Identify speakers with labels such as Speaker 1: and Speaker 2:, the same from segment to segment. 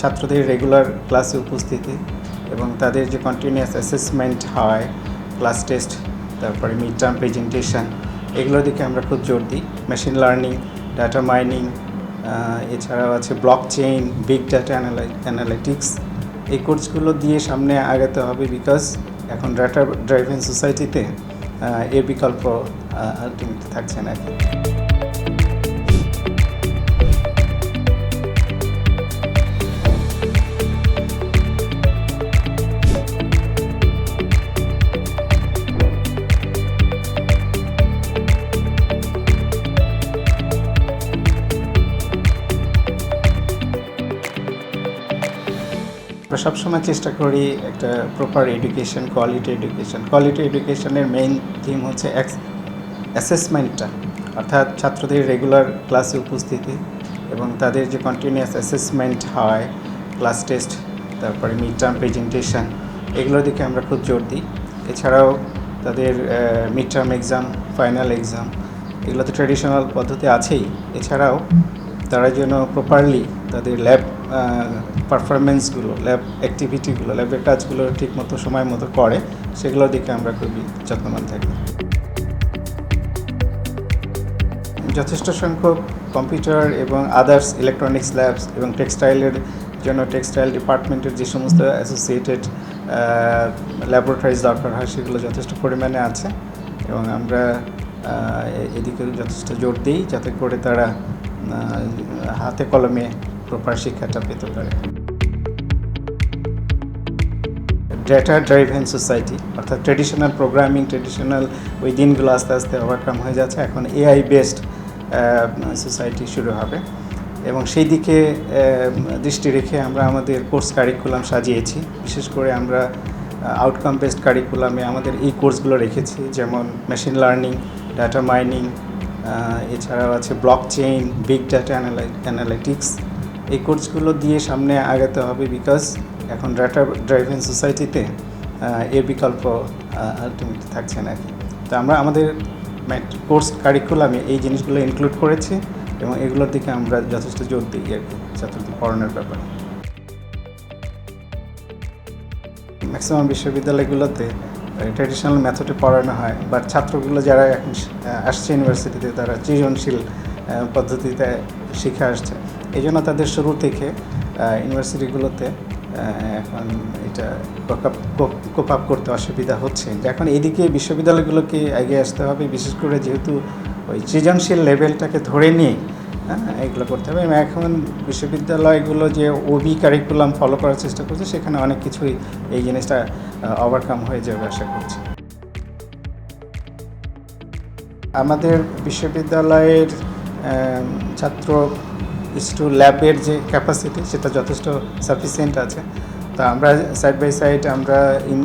Speaker 1: ছাত্রদের রেগুলার ক্লাসে উপস্থিতি এবং তাদের যে কন্টিনিউয়াস অ্যাসেসমেন্ট হয় ক্লাস টেস্ট তারপরে মিড টার্ম প্রেজেন্টেশন এগুলোর দিকে আমরা খুব জোর দিই। মেশিন লার্নিং ডাটা মাইনিং এছাড়াও আছে block chain big data analytics এই কোর্সগুলো দিয়ে সামনে আগাতে হবে বিকজ এখন ডাটা ড্রাইভিং সোসাইটিতে এর বিকল্প থাকছে না। আমরা সবসময় চেষ্টা করি একটা proper education quality education quality এডুকেশনের মেইন থিম হচ্ছে অ্যাসেসমেন্টটা অর্থাৎ ছাত্রদের রেগুলার ক্লাসে উপস্থিতি এবং তাদের যে কন্টিনিউয়াস অ্যাসেসমেন্ট হয় ক্লাস টেস্ট তারপরে মিড টার্ম প্রেজেন্টেশন এগুলোর দিকে আমরা খুব জোর দিই। এছাড়াও তাদের mid term exam final exam এগুলো তো ট্র্যাডিশনাল পদ্ধতি আছেই। এছাড়াও তারা যেন প্রপারলি তাদের ল্যাব পারফরমেন্সগুলো ল্যাব অ্যাক্টিভিটিগুলো ল্যাবের কাজগুলো ঠিকমতো সময় মতো করে, সেগুলোর দিকে আমরা খুবই যত্নবান থাকি। যথেষ্ট সংখ্যক কম্পিউটার এবং আদার্স ইলেকট্রনিক্স ল্যাবস এবং টেক্সটাইলের জন্য টেক্সটাইল ডিপার্টমেন্টের যে সমস্ত অ্যাসোসিয়েটেড ল্যাবরেটরিজ দরকার হয়, সেগুলো যথেষ্ট পরিমাণে আছে এবং আমরা এদিকে যথেষ্ট জোর দিই যাতে করে তারা হাতে কলমে প্রপার শিক্ষাটা পেতে পারে। ডেটা ড্রাইভেন সোসাইটি অর্থাৎ ট্রেডিশনাল প্রোগ্রামিং ট্রেডিশনাল ওই দিনগুলো আস্তে আস্তে ওভারকাম হয়ে যাচ্ছে। এখন এআই বেসড সোসাইটি শুরু হবে। এবং সেই দিকে দৃষ্টি রেখে আমরা আমাদের কোর্স কারিকুলাম সাজিয়েছি। বিশেষ করে আমরা আউটকাম বেসড কারিকুলামে আমাদের এই কোর্সগুলো রেখেছি। যেমন মেশিন লার্নিং ডাটা মাইনিং এছাড়াও আছে block chain big data analytics এই কোর্সগুলো দিয়ে সামনে আগাতে হবে বিকজ এখন ডাটা ড্রাইভিং সোসাইটিতে এর বিকল্প আলটিমেটলি থাকছে না তো আমরা আমাদের কোর্স কারিকুলামে এই জিনিসগুলো ইনক্লুড করেছি এবং এগুলোর দিকে আমরা যথেষ্ট জোর দিই আর কি ছাত্রদের পড়ানোর ব্যাপারে। ম্যাক্সিমাম বিশ্ববিদ্যালয়গুলোতে ট্র্যাডিশনাল মেথডে পড়ানো হয় বাট ছাত্রগুলো যারা এখন আসছে ইউনিভার্সিটিতে তারা সৃজনশীল পদ্ধতিতে শিখে আসছে। এই জন্য তাদের শুরু থেকে ইউনিভার্সিটিগুলোতে এখন এটা কোপ আপ করতে অসুবিধা হচ্ছে। এখন এদিকে বিশ্ববিদ্যালয়গুলোকে এগিয়ে আসতে হবে, বিশেষ করে যেহেতু ওই সৃজনশীল লেভেলটাকে ধরে নিয়ে হ্যাঁ এগুলো করতে হবে। এবং এখন বিশ্ববিদ্যালয়গুলো যে ওবি কারিকুলাম ফলো করার চেষ্টা করছে, সেখানে অনেক কিছুই এই জিনিসটা ওভারকাম হয়ে যাবে আশা করছি। আমাদের বিশ্ববিদ্যালয়ের ছাত্র স্টু ল্যাবের যে ক্যাপাসিটি সেটা যথেষ্ট সাফিসিয়েন্ট আছে। তা আমরা সাইড বাই সাইড আমরা ইন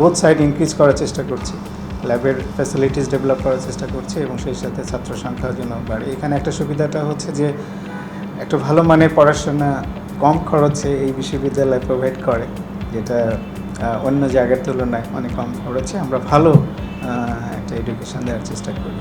Speaker 1: বোথ সাইড ইনক্রিজ করার চেষ্টা করছি। ল্যাবের ফ্যাসিলিটিস ডেভেলপ করার চেষ্টা করছি এবং সেই সাথে ছাত্র সংখ্যার জন্য বাড়ে। এখানে একটা সুবিধাটা হচ্ছে যে একটা ভালো মানের পড়াশোনা কম খরচে এই বিশ্ববিদ্যালয় প্রোভাইড করে, যেটা অন্য জায়গার তুলনায় অনেক কম খরচে আমরা ভালো একটা এডুকেশন দেওয়ার চেষ্টা করি।